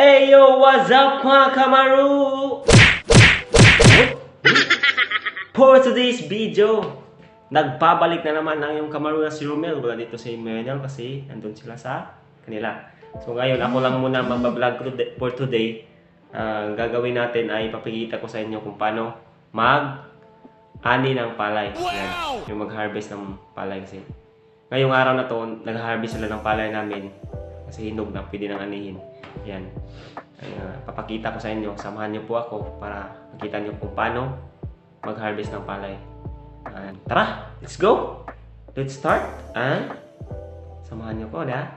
Hey yo, what's up mga kamaru? For today's video, nagpabalik na naman ang yung kamaru na si Romel wala dito si Manuel kasi nandun sila sa kanila. So ngayon, ako lang muna magbablog for today. Ang gagawin natin ay papakita ko sa inyo kung paano mag ani ng palay. Yan, yung mag-harvest ng palay kasi. Ngayong araw na to, nag-harvest sila ng palay namin kasi hinog na pwede nang anihin. Yan. Ah, papakita ko sa inyo, samahan niyo po ako para makita niyo kung paano mag-harvest ng palay. Ah, tara, let's go! Let's start and samahan niyo po, da?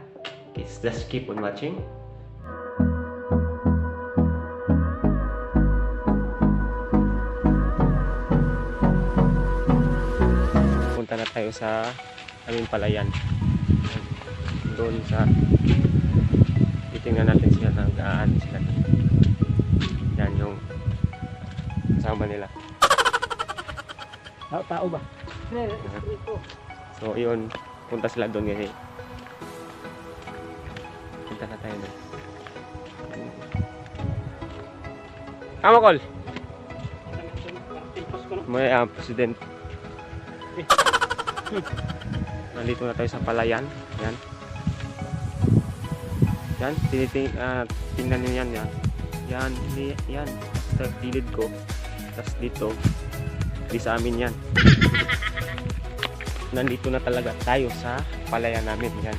Okay, just keep on watching. Punta na tayo sa aming palayan. Doon sa titingnan natin sila ng gaan sila. Yan yung kasama nila. Tao, tao ba? So, yun. Punta sila doon kasi. Punta na tayo doon. Kama, Kol? May ah, president. Nandito na tayo sa palayan. Yan. Yan. Tiniting, ah, tingnan nyo yan. Yan. Yan. Yan. Sa gilid ko. Tapos dito. Di sa amin yan nandito na talaga tayo sa palayan namin yan.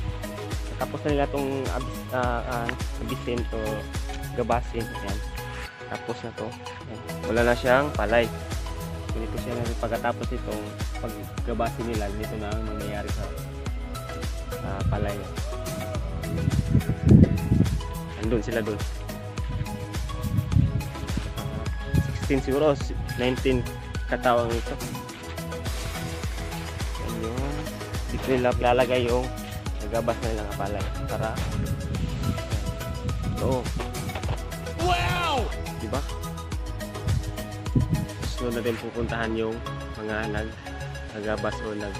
Tapos na nila itong abis, ah, ah, abisin to gabasin yan. Tapos na to. Yan. Wala na siyang palay. So, dito siya na pagkatapos itong paggabasin nila, dito na ang mangyayari sa sa palay. Andun sila dun. Ah, 16 siguro, 19 katawang ito. Yan yung dito nila lalagay yung nagabas na nilang palay para ito Wow! diba sunod natin pupuntahan yung mga nag nagabas o nag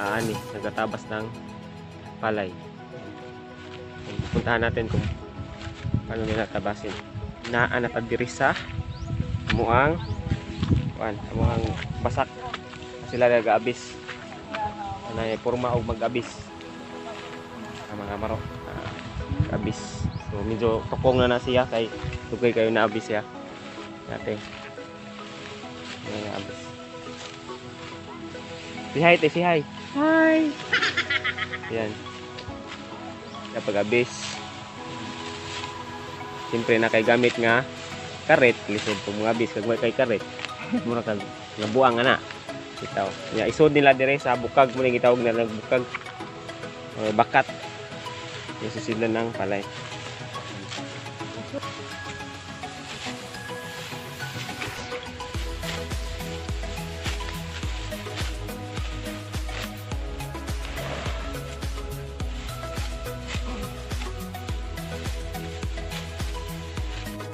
aani nagatabas ng palay pupuntahan natin kung paano nila tabasin? Naan na diri sa muang. Kuan muang basak. Sila nag-abis na porma og mag-abis ang mga maro. Ah, abis so medyo tukong na na siya kay tugay kayo na abis siya. Dati. Ayan na abis si hi te si hi. Hi. Yan kapag abis siyempre na kay gamit nga karet lisod kung mga abis kag kay karet. Mura kag nga buang ana. Bitaw ya isod nila dire sa bukag. Mo gitawag na bukag. O bakat. Yung susidlan ng palay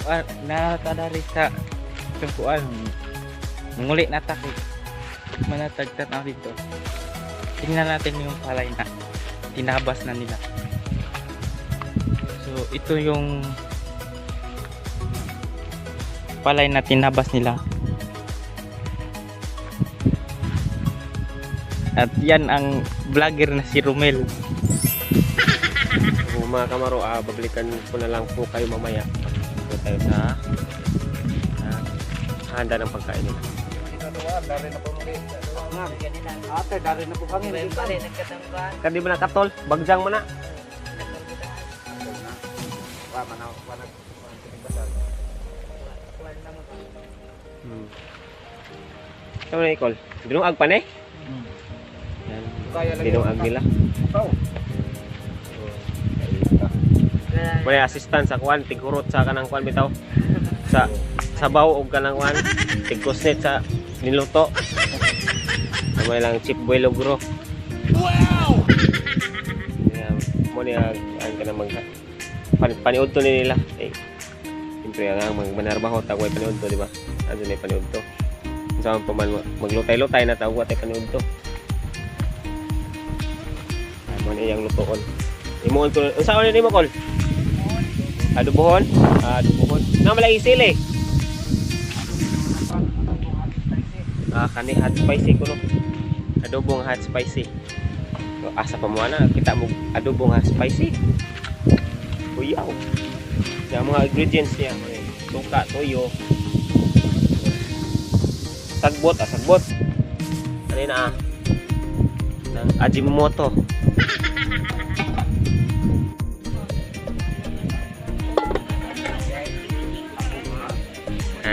Ah, nakakadari sa tumpuan. Manguli na tako. Manatagtat na dito. Tingnan natin yung palay na tinabas na nila. So, ito yung palay na tinabas nila. At yan ang vlogger na si Romel. Mga kamaro, ah, babalikan ko na lang po kayo mamaya. Tayo sa ah, handa ng pagkain nila. Ate, dari na po kami. Kan di ba nakatol? Bagjang mo na. Hmm. Ito na ikol. Dinungag pa na eh. Yan. Dinungag nila. May assistant sa kuan, tigurot sa kanang kuan bitaw. Sa sabaw og kanang kuan, tigkusnet sa niluto. May lang chip boy logro. Wow! Mo niya ang kanang mag pan, paniud to ni nila. Eh, siyempre nga mag manarbaho tag may paniud to, di ba? Ano may paniud to. Sa pa man maglutay-lutay na tawag tay paniud to. Ano niya yung lutoon. Imuon ko. Unsa ni mo kol? Adobohon? Ah, adobohon. Na malay sili. Ah, kani hot spicy ko no. Adobong hot spicy. So, asa pa mo na kita mo adobong hot spicy. Uyaw. Yung mga ingredients niya, suka, toyo. Sagbot, ah, sagbot. Kanina ah. Ng Ajinomoto.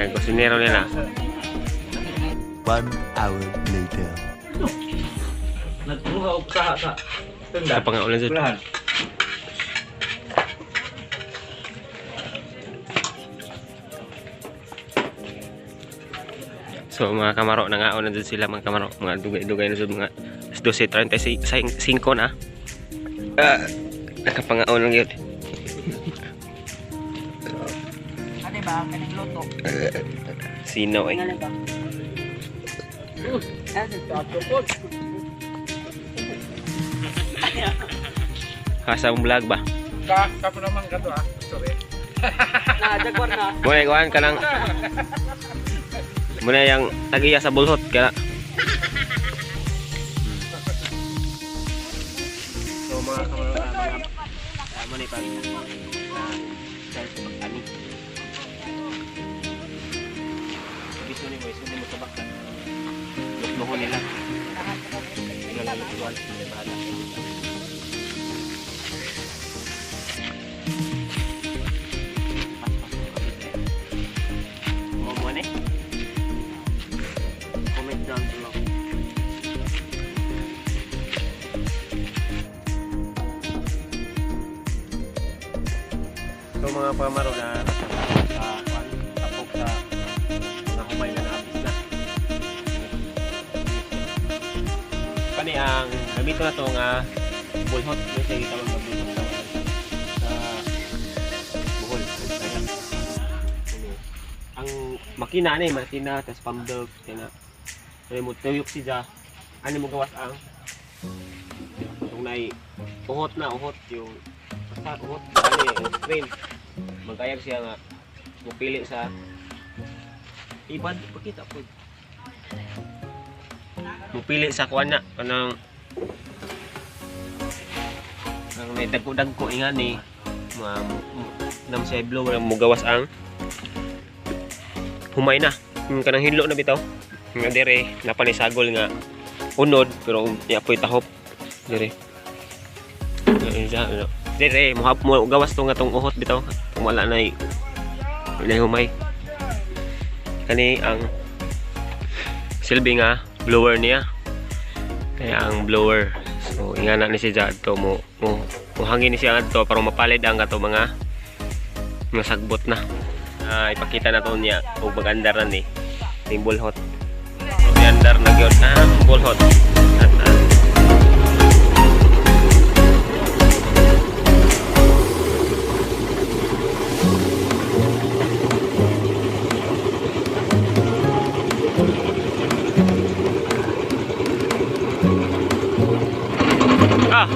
Eh, kusinero nila. One hour later. Nagtuha og sa sa. Sa pangaulan dyan. Ulahan. So mga kamaro, nangaon na dyan sila mga kamaro. Mga dugay-dugay na dyan mga 12.35 na. Ah, nakapangaon lang yun. Ba? Kaning luto. Sino eh. Ba? Ano. Kasa mong vlog ba? Ka, kapo naman ka to ah. Sorry. na, jagwar na. Muna ikawan ka lang. Muna yung tagiya sa bulhot ka So mga kamaro na mga uh, muna ipag nila. Sila lalo iwan. Sila bahala. So mga pamaro na ang gamito na to nga bullhot yung sa kita mga bullhot sa buhol. Ano, ang makina ni makina tas pamdog kana Kaya mo tuyok si Ja. Ano mo gawas ang kung nai uhot na uhot yung basta uhot ani yung screen. Magkayag siya nga mupili sa ibad pakita po. Mupili sa kuan na kanang ang may dagko-dagko ingan ni mga nam sa blower mo gawas ang humay na. Yung kanang hinlo na bitaw. Nga dire napanisagol nga unod pero yapoy tahop. Dire. Nga dire mo mo gawas to nga tong uhot bitaw. Kung wala na wala humay. Kani ang silbi nga blower niya kaya ang blower. So ingana ni siya to. Mo mo, mo hangin ni siya adto para mapalid ang ato mga mga sagbot na. Ah, ipakita na to niya. Ug magandar na ni ning bulhot so magandar na gyud ah bulhot ah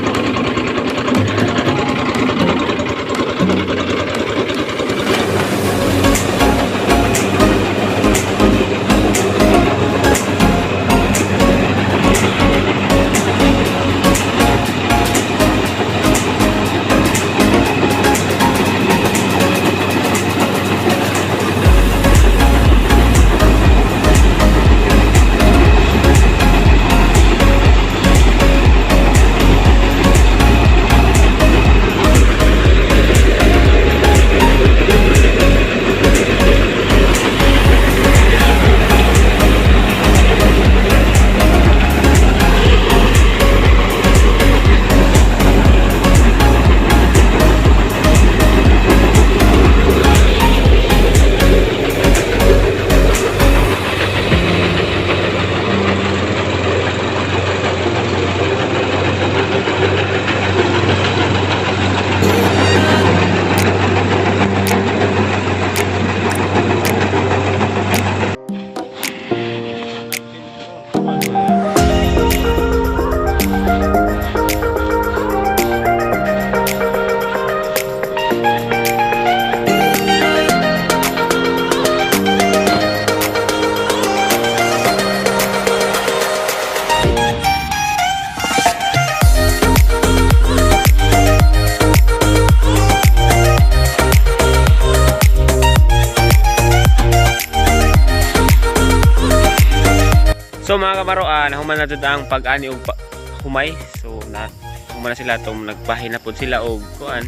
So mga kamaro, ah, nahuman na ang pag-ani og pa- humay. So na human na sila tong nagbahin na pud sila og kuan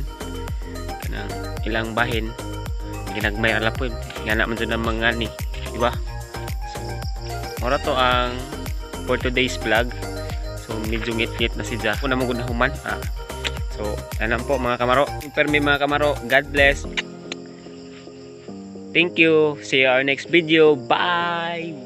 kanang ilang bahin ginagmay ra pud nga na man jud ang mga ni, di ba? So mora to ang for today's vlog. So medyo ngit-ngit na si Ja. Una mo gud na human. Ah. So, anan po mga kamaro. Permi mga kamaro, God bless. Thank you. See you our next video. Bye!